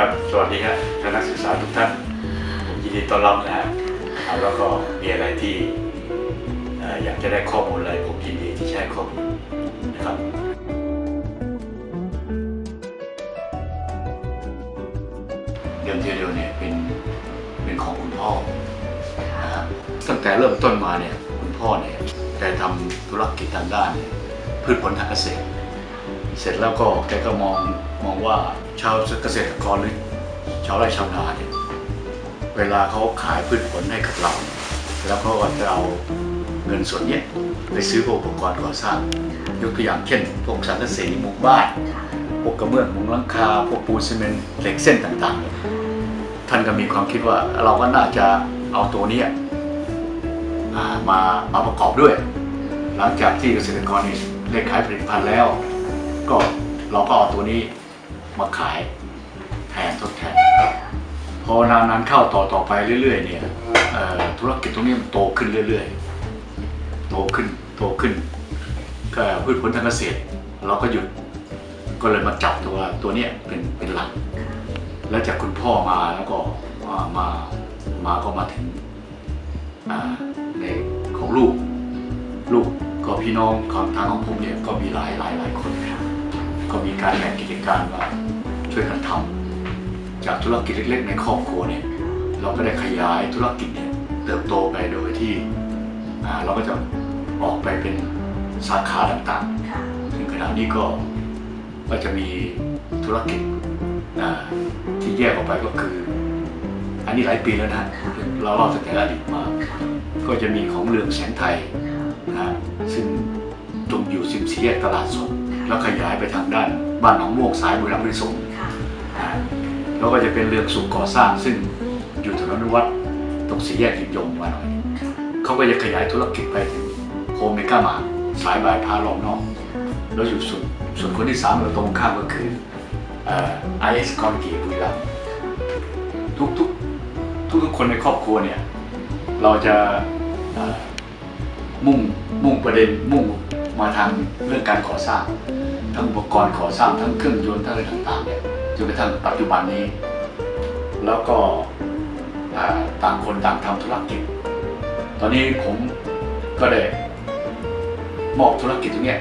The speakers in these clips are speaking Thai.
ครับ สวัสดีครับท่านนักศึกษาทุกท่านผมยินดีต้อนรับนะฮะครับแล้วก็มีอะไรที่อยากจะได้ข้อมูลอะไรผมยินดีที่จะให้ข้อมูลนะครับเดิมทีเดียวเนี่ยเป็นเป็นของคุณพ่อนะครับตั้งแต่เริ่มต้นมาเนี่ยคุณพ่อเนี่ยแกทำธุรกิจทางด้าน พืชผลทางเกษตร เสร็จแล้วก็แกก็มองมองว่าชาวเกษตรกรหรือชาวไร่ชาวนาเนี่ยเวลาเขาขายพืชผลให้กับเรา แล้วเขาก็จะเอาเงินส่วนนี้ไปซื้ออุปกรณ์ก่อสร้างยกตัวอย่างเช่นพวกสังกะสีหมู่บ้านพวกกระเบื้องมุงหลังคาพวกปูนซีเมนต์เหล็กเส้นต่างๆ ท่านก็มีความคิดว่าเราก็น่าจะเอาตัวนี้มามาประกอบด้วย หลังจากที่เกษตรกรนี่ได้ขายผลิตภัณฑ์แล้ว ก็เราก็เอาตัวนี้มาขายแทนทดแทนพอนานๆเข้าต่อต่อไปเรื่อย ๆ เนี่ยธุรกิจตรงนี้มันโตขึ้นเรื่อย ๆ โตขึ้นโตขึ้นก็พืชผลทางเกษตร เราก็หยุดก็เลยมาจับตัวตัวเนี้ยเป็นเป็นหลัก แล้วจากคุณพ่อมาแล้วก็มามามาก็มาถึงในของลูก ลูกก็พี่น้องของทางของผมเนี่ยก็มีหลายหลายหลายคนครับ ก็มีการแบ่งกิจการว่าช่วยกันทำจากธุรกิจเล็กๆ ในครอบครัวเนี่ยเราก็ได้ขยายธุรกิจเนี่ยเติบโตไปโดยที่เราก็จะออกไปเป็นสาขาต่างๆซึ่งขณะนี้ก็ก็จะมีธุรกิจที่แยกออกไปก็คือ อันนี้หลายปีแล้วนะเราเล่าตั้งแต่อดีตมา ก็จะมีของเรืองแสงไทยนะซึ่งตรงอยู่ซิมซีแยกตลาดสด แล้วขยายไปทางด้านบ้านหนองม่วงสายบุรีรัมย์บริสงฆ์นะฮะแล้วก็จะเป็นเรืองสุขก่อสร้างซึ่งอยู่ถนนนวัดตรงสี่แยกหินยงมาหน่อยเขาก็จะขยายธุรกิจไปถึงโฮมเมก้ามาสายบายพารอบนอก แล้วอยู่ส่วนส่วนคนที่สามเราตรงข้ามก็คือไอเอสคอนกีบุรีรัมย์ทุกทุกทุกทุกๆคนในครอบครัวเนี่ย เราจะเอ่อ มุ่งมุ่งประเด็นมุ่งมาทางเรื่องการก่อสร้าง ทั้งอุปกรณ์ก่อสร้างทั้งเครื่องยนต์ทั้งอะไรต่างๆเนี่ยจนกระทั่งปัจจุบันนี้ แล้วก็อ่าต่างคนต่างทำธุรกิจ ตอนนี้ผมก็ได้มอบธุรกิจตรงเนี้ย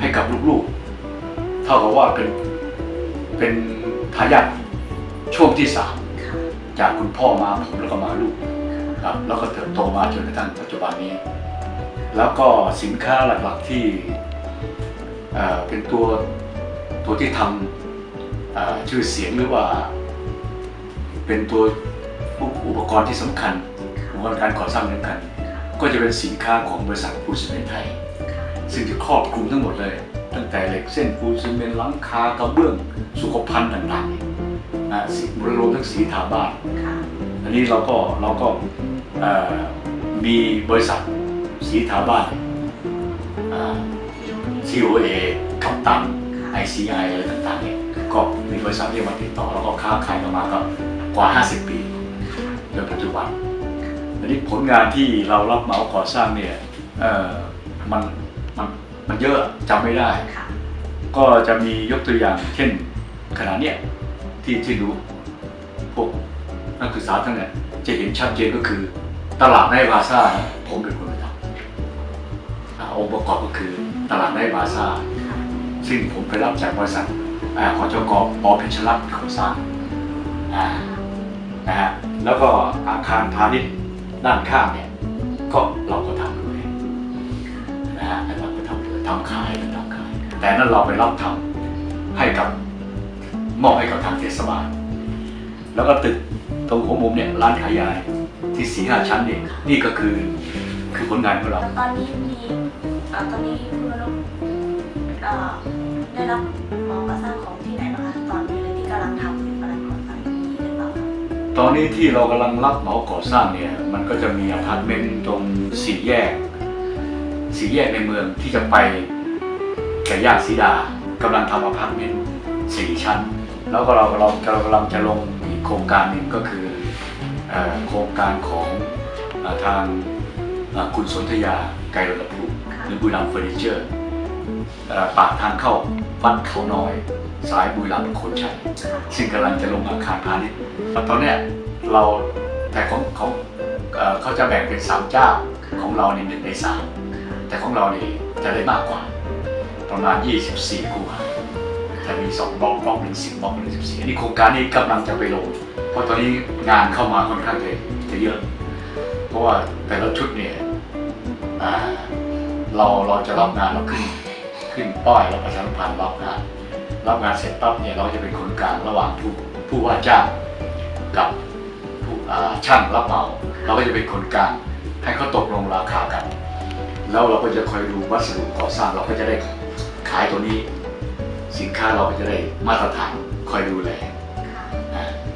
ให้กับลูกๆ เท่ากับว่าเป็นเป็นทายาทช่วงที่สามจากคุณพ่อมาผมแล้วก็มาลูกครับแล้วก็เติบโตมาจนกระทั่งปัจจุบันนี้ แล้วก็สินค้าหลักๆที่เอ่อเป็นตัวตัวที่ทำเอ่อชื่อเสียงหรือว่า เป็นตัวอุปกรณ์ที่สำคัญอุปกรณ์การก่อสร้างสำคัญก็จะเป็นสินค้าของบริษัทปูนซีเมนต์ไทย ซึ่งจะครอบคลุมทั้งหมดเลย ตั้งแต่เหล็กเส้นปูนซีเมนต์หลังคากระเบื้องสุขภัณฑ์ต่างๆนะสีรวมทั้งสีทาบ้านอันนี้เราก็เราก็เอ่อมีบริษัท สีทาบ้านอ่า COA กัปตัน ICI อะไรต่างๆเนี่ยก็มีบริษัทที่มาติดต่อแล้วก็ค้าขายกันมาก็กว่า 50 ปีจนปัจจุบันอันนี้ผลงานที่เรารับเหมาก่อสร้างเนี่ยเอ่อมันมันมันเยอะจำไม่ได้ ก็จะมียกตัวอย่างเช่นขนาดเนี้ยที่ที่ดูพวกนักศึกษาทั้งเนี่ยจะเห็นชัดเจนก็คือตลาดในพลาซ่านะผมเป็นคนไปทำ องค์ประกอบก็คือตลาดในพลาซ่าซึ่งผมไปรับจากบริษัทขอจกปอเพชรรัตน์ก่อสร้างนะฮะแล้วก็อาคารพาณิชย์ด้านข้างเนี่ยก็เราก็ทำด้วยนะฮะเราก็ทำด้วยทำขายทำขาย แต่นั้นเราไปรับทำให้กับมอบให้กับทางเทศบาล แล้วก็ตึกตรงหัวมุมเนี่ยร้านขายยาที่สี่ห้าชั้นเนี่ยนี่ก็คือ คือผลงานของเรา ตอนนี้มีเอ่อตอนนี้คุณวรนุชเอ่อได้รับหมอก่อสร้างของที่ไหนบ้างคะตอนนี้เลยที่กำลังทำเป็นกำลังก่อสร้างนี้หรือเปล่าคะตอนนี้ที่เรากำลังรับเหมาก่อสร้างเนี่ย มันก็จะมีอพาร์ตเมนต์ตรงสี่แยก สี่แยกในเมืองที่จะไปแก่ย่านสีดากำลังทำอพาร์ตเมนต์สี่ชั้น แล้วก็เราเราเรากำลังจะลงอีกโครงการหนึ่งก็คือเออ่อโครงการของอาทางอ่า คุณสนธยาไกรระพุหรือบุรีรัมย์เฟอร์นิเจอร์เอ่อปากทางเข้าวัดเขาน้อย สายบุรีรัมย์โคนชัยซึ่งกำลังจะลงอาคารพาณิชย์ตอนเนี้ยเราแต่ของเขาเอ่อเขาจะแบ่งเป็นสามเจ้าของเราในหนึ่งในสามแต่ของเรานี่จะได้มากกว่า ประมาณ 24คูหาจะมี2บล็อกบล็อกหนึ่งสิบบล็อกหนึ่งสิบสี่อันนี้โครงการนี้กำลังจะไปลง เพราะตอนนี้งานเข้ามาค่อนข้างจะจะเยอะ เพราะว่าแต่ละชุดเนี่ย อ่าเราเราจะรับงานเราขึ้นขึ้นป้ายแล้วประชาสัมพันธ์รับงาน รับงานเสร็จปั๊บเนี่ยเราจะเป็นคนกลางระหว่างผู้ผู้ว่าจ้างกับผู้ช่างรับเหมาเราก็จะเป็นคนกลางให้เขาตกลงราคากัน แล้วเราก็จะคอยดูวัสดุก่อสร้างเราก็จะได้ขายตัวนี้ สินค้าเราก็จะได้มาตรฐานคอยดูแล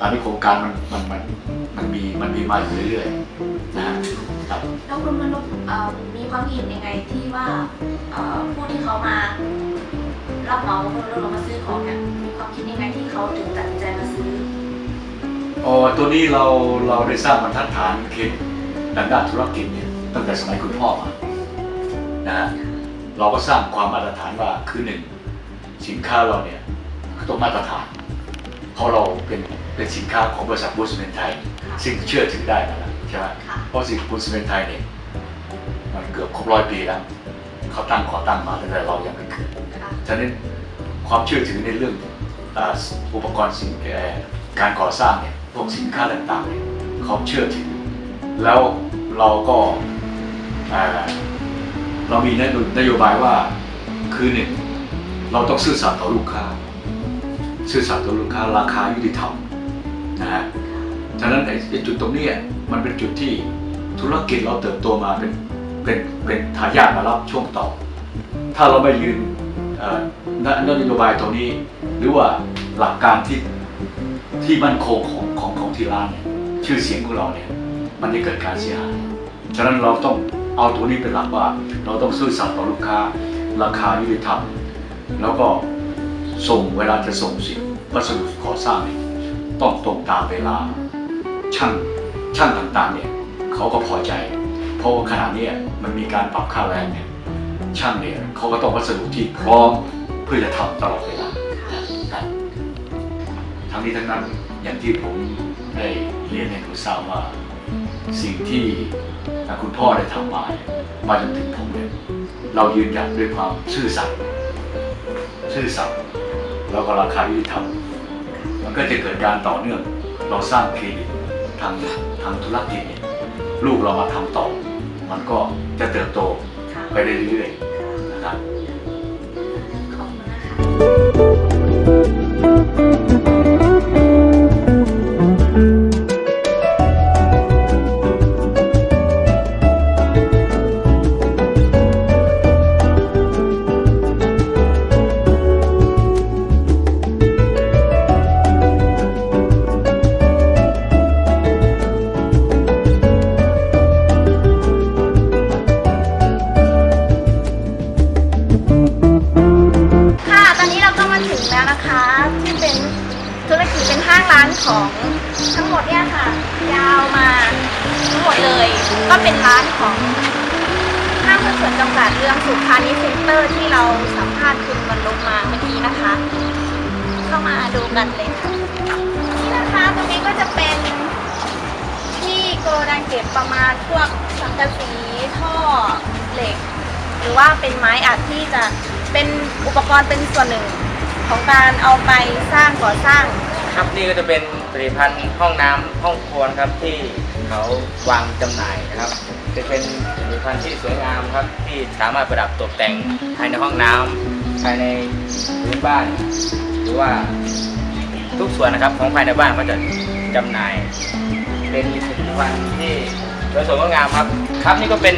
ตอนนี้โครงการมันมันมันมันมีมันมีมาอยู่เรื่อยๆนะฮะครับแล้วคุณมนุษย์เอ่อมีความเห็นยังไงที่ว่าเอ่อผู้ที่เขามารับเหมาแล้วเรามาซื้อของเนี่ยมีความคิดยังไงที่เขาถึงตัดสินใจมาซื้ออ๋อตัวนี้เราเราได้สร้างบรรทัดฐานคิดดังด้านธุรกิจเนี่ยตั้งแต่สมัยคุณพ่อมานะฮะเราก็สร้างความมาตรฐานว่าคือหนึ่งสินค้าเราเนี่ยต้องมาตรฐาน เพราะเราเป็นเป็นสินค้าของบริษัทบูสเมนไทย ซึ่งเชื่อถือได้นะใช่ไหมค่ะเพราะสิบูสเมนไทยเนี่ยมันเกือบครบร้อยปีแล้วเขาตั้งก่อตั้งมาตั้งแต่เรายังไม่เกิดค่ะฉะนั้นความเชื่อถือในเรื่องอ่าอุปกรณ์สิ่งเอ่อการก่อสร้างเนี่ยพวกสินค้าต่างๆเนี่ยเขาเชื่อถือ แล้วเราก็อ่าเรามีนโยนโยบายว่าคือหนึ่งเราต้องซื่อสัตย์ต่อลูกค้า ซื่อสัตย์ต่อลูกค้าราคายุติธรรมนะฮะฉะนั้นไอ้จุดตรงนี้มันเป็นจุดที่ธุรกิจเราเติบโตมาเป็นเป็นเป็นทายาทมารับช่วงต่อ ถ้าเราไม่ยืนเอ่อนนโยบายตรงนี้ หรือว่าหลักการที่ที่มั่นคงของของของที่ร้านเนี่ยชื่อเสียงของเราเนี่ยมันจะเกิดการเสียหาย ฉะนั้นเราต้องเอาตัวนี้เป็นหลักว่า เราต้องซื่อสัตย์ต่อลูกค้า ราคายุติธรรมแล้วก็ ส่งเวลาจะส่งสิ่งวัสดุก่อสร้างเนี่ยต้องตรงตามเวลาช่างช่างต่างๆเนี่ยเขาก็พอใจ เพราะว่าขณะเนี้ยมันมีการปรับค่าแรงเนี่ยช่างเนี่ยเขาก็ต้องวัสดุที่พร้อมเพื่อจะทำตลอดเวลาครับทั้งนี้ทั้งนั้นอย่างที่ผมได้เรียนให้คุณทราบว่าสิ่งที่คุณพ่อได้ทำมาเนี่ยมาจนถึงผมเนี่ยเรายืนหยัดด้วยความซื่อสัตย์ซื่อสัตย์ แล้วก็ราคายุติธรรมมันก็จะเกิดการต่อเนื่อง เราสร้างเครดิตทางทางธุรกิจเนี่ยลูกเรามาทำต่อ มันก็จะเติบโตค่ะไปเรื่อยๆนะครับ ดูกันเลยค่ะนี่นะคะตรงนี้ก็จะเป็นที่โกดังเก็บประมาณพวกสังกะสีท่อเหล็ก หรือว่าเป็นไม้อัดที่จะเป็นอุปกรณ์เป็นส่วนหนึ่งของการเอาไปสร้างก่อสร้าง ครับนี่ก็จะเป็นผลิตภัณฑ์ห้องน้ำห้องครัวนะครับที่เขาวางจำหน่ายนะครับ จะเป็นผลิตภัณฑ์ที่สวยงามครับ ที่สามารถประดับตกแต่งภายในห้องน้ำภายในพื้นบ้าน รือว่าทุกส่วนนะครับของภายในบ้านก็จะจำหน่ายเป็นผลิตภัณฑ์ที่สวยสดงดงามครับ ครับนี่ก็เป็น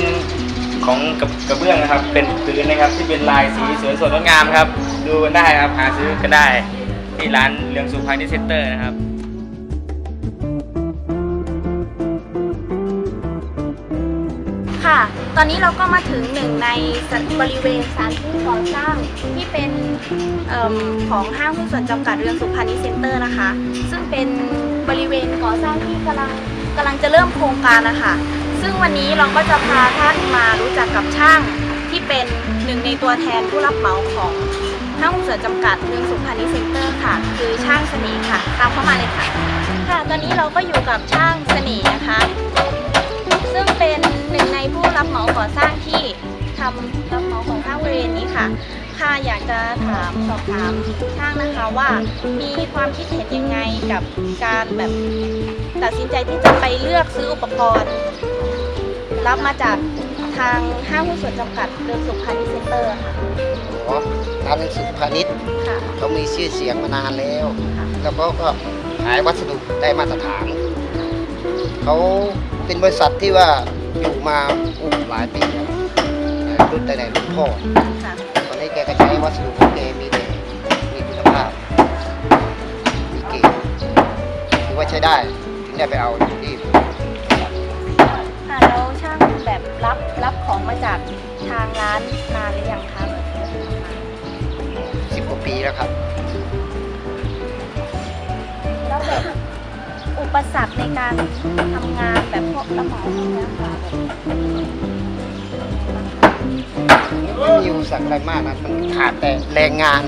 ของกระกระเบื้องนะครับ เป็นพื้นนะครับที่เป็นลายสีสวยสดงดงามครับ ดูกันได้ครับหาซื้อกันได้ที่ร้านเรืองสุพรรณเซ็นเตอร์นะครับ ค่ะ ตอนนี้เราก็มาถึงหนึ่งในบริเวณสถานที่ก่อสร้างที่เป็นอมของห้างหุ้นส่วนจำกัดเรืองสุพรรณิเซ็นเตอร์นะคะ ซึ่งเป็นบริเวณก่อสร้างที่กำลังกำลังจะเริ่มโครงการนะคะ ซึ่งวันนี้เราก็จะพาท่านมารู้จักกับช่างที่เป็นหนึ่งในตัวแทนผู้รับเหมาของห้างหุ้นส่วนจำกัดเมืองสุพรรณิเซ็นเตอร์ค่ะ คือช่างเสน่ห์ค่ะ ตามเข้ามาเลยค่ะ ค่ะ ตอนนี้เราก็อยู่กับช่างเสน่ห์นะคะ ผู้รับเหมาก่อสร้างที่ทำรับเหมาก่อสร้างบริเวณนี้ค่ะ ค่ะอยากจะถามสอบถามช่างนะคะว่ามีความคิดเห็นยังไงกับการแบบตัดสินใจที่จะไปเลือกซื้ออุปกรณ์ รับมาจากทางห้างหุ้นส่วนจำกัดเรืองสุพรรณเซ็นเตอร์ค่ะอ๋อร้านหนังสือพาณิชย์ค่ะ เขามีชื่อเสียงมานานแล้ว ค่ะ แล้วก็ก็ขายวัสดุได้มาตรฐาน เขาเป็นบริษัทที่ว่า อยู่มาอู้หลายปีแล้วรุ่นแต่ไหนรุ่นพ่อค่ะตอนนี้แกก็ใช้วัสดุของแกมีแต่มีคุณภาพมีเกรดถือว่าใช้ได้ถึงได้ไปเอาที่ค่ะแล้วช่างแบบรับรับของมาจากทางร้านนานหรือยังคะสิบกว่าปีแล้วครับแล้วแบบ อุปสรรคในการทำงานแบบพวกรับเหมาพวกเนี้ยค่ะแบบไม่มีอุปสรรคอะไรมากนะมันขาดแต่แรงงาน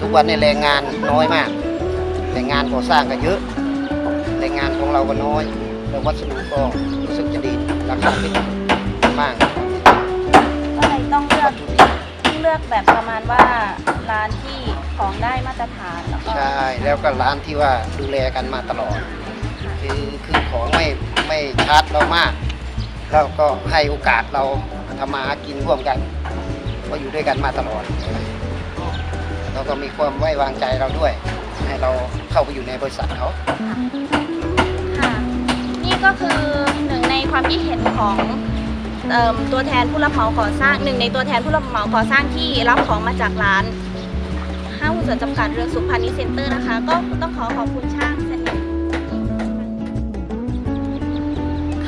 ทุกวันในแรงงานน้อยมากแรงงานก่อสร้างก็เยอะแรงงานของเราก็น้อยแล้ววัสดุก็รู้สึกจะดีราคาเป็นมากก็เลยต้องเลือกเลือกแบบประมาณว่าร้านที่ ของได้มาตรฐานแล้วก็ใช่แล้วก็ร้านที่ว่าดูแลกันมาตลอด คือคือของไม่ไม่ชาร์จเรามาก แล้วก็ให้โอกาสเราทำมาหากินร่วมกัน ก็อยู่ด้วยกันมาตลอดแล้วก็มีความไว้วางใจเราด้วย ให้เราเข้าไปอยู่ในบริษัทเขาค่ะนี่ก็คือหนึ่งในความคิดเห็นของเอิ่มตัวแทนผู้รับเหมาก่อสร้างหนึ่งในตัวแทนผู้รับเหมาก่อสร้างที่รับของมาจากร้าน ส่วนจำกัดเรือสุพรรณเซ็นเตอร์นะคะ ก็ต้องขอขอบคุณช่างสนิท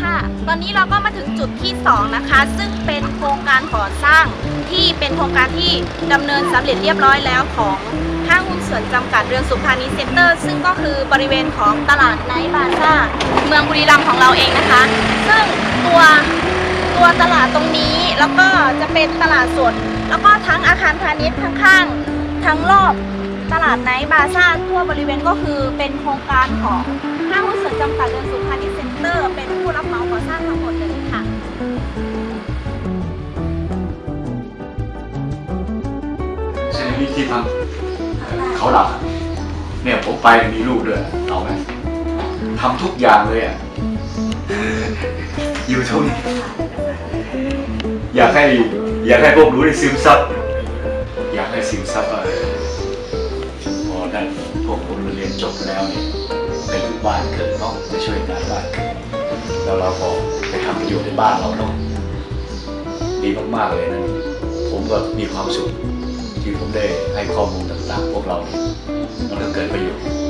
ค่ะ ตอนนี้เราก็มาถึงจุดที่ 2 นะคะ ซึ่งเป็นโครงการก่อสร้างที่เป็นโครงการที่ดำเนินสำเร็จเรียบร้อยแล้วของห้างหุ้นส่วนจำกัดเรืองสุพรรณเซ็นเตอร์ ซึ่งก็คือบริเวณของตลาดไนท์บาซ่าเมืองบุรีรัมย์ของเราเองนะคะ ซึ่งตัวตัวตลาดตรงนี้แล้วก็จะเป็นตลาดสดแล้วก็ทั้งอาคารพาณิชย์ข้างๆ ทั้งรอบตลาดไนท์บาซ่าทั่วบริเวณก็คือเป็นโครงการของห้างหุ้นส่วนจำกัดเรือนสุพรรณเซ็นเตอร์ เป็นผู้รับเหมาก่อสร้างทั้งหมดเลยค่ะเช่นนี้ที่ทำเขาหลับเนี่ยผมไปมีลูกด้วยเอาไหมทำทุกอย่างเลยอะอยู่ตรงนี้อยากให้อยากให้พวกหนูได้ซึมซับ แล้วเราก็ไปทำประโยชน์ในบ้านเราเนาะดีมากๆเลยนะผมก็มีความสุขที่ผมได้ให้ข้อมูลต่างๆ พวกเรานี่ยมันก็เกิดประโยชน์